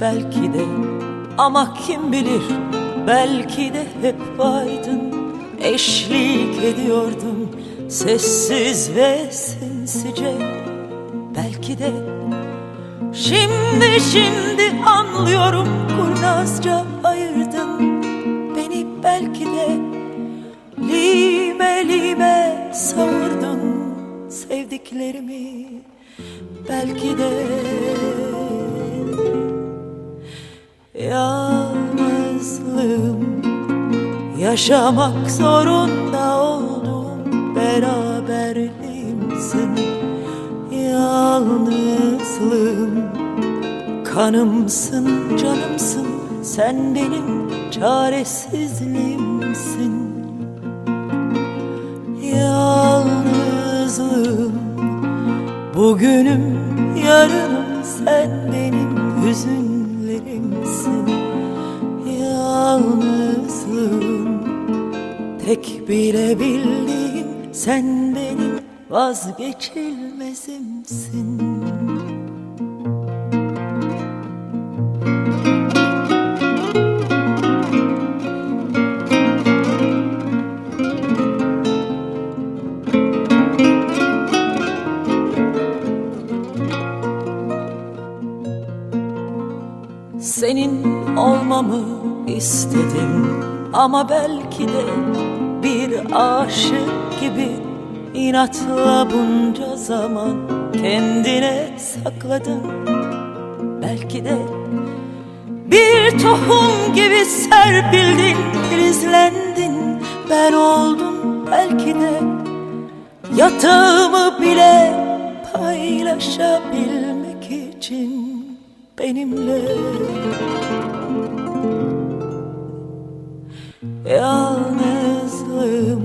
belki de. Ama kim bilir belki de hep vardın Eşlik ediyordun sessiz ve sinsice. Belki de Şimdi şimdi anlıyorum kurnazca ayırdın Beni. Belki de lime lime savurdun sevdiklerimi. Belki de yalnızlığım. Yaşamak zorunda oldum. Beraberliğimsin Yalnızlığım. Kanımsın canımsın. Sen benim çaresizliğimsin Yalnızlığım. Bugünüm yarınım. Sen benim hüzünlerimsin Yalnızlığım Tek bilebildiğim sen benim vazgeçilmezimsin Senin olmamı istedim. Ama belki de bir aşık gibi inatla bunca zaman kendine sakladın. Belki de bir tohum gibi serpildin, filizlendin, ben oldum belki de yatağımı bile paylaşabilmek için benimle. Yalnızlığım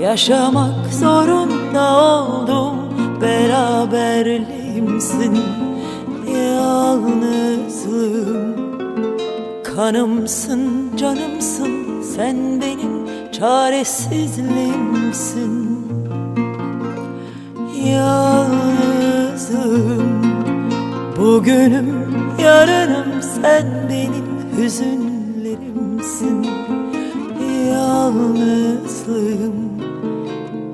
Yaşamak zorunda oldum. Beraberliğimsin Yalnızlığım? Kanımsın canımsın Sen benim çaresizliğimsin Yalnızlığım Bugünüm yarınım sen benim hüzünlerimsin. Yalnızlığım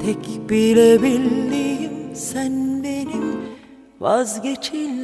Tek bilebildiğim sen benim vazgeçilmezimsin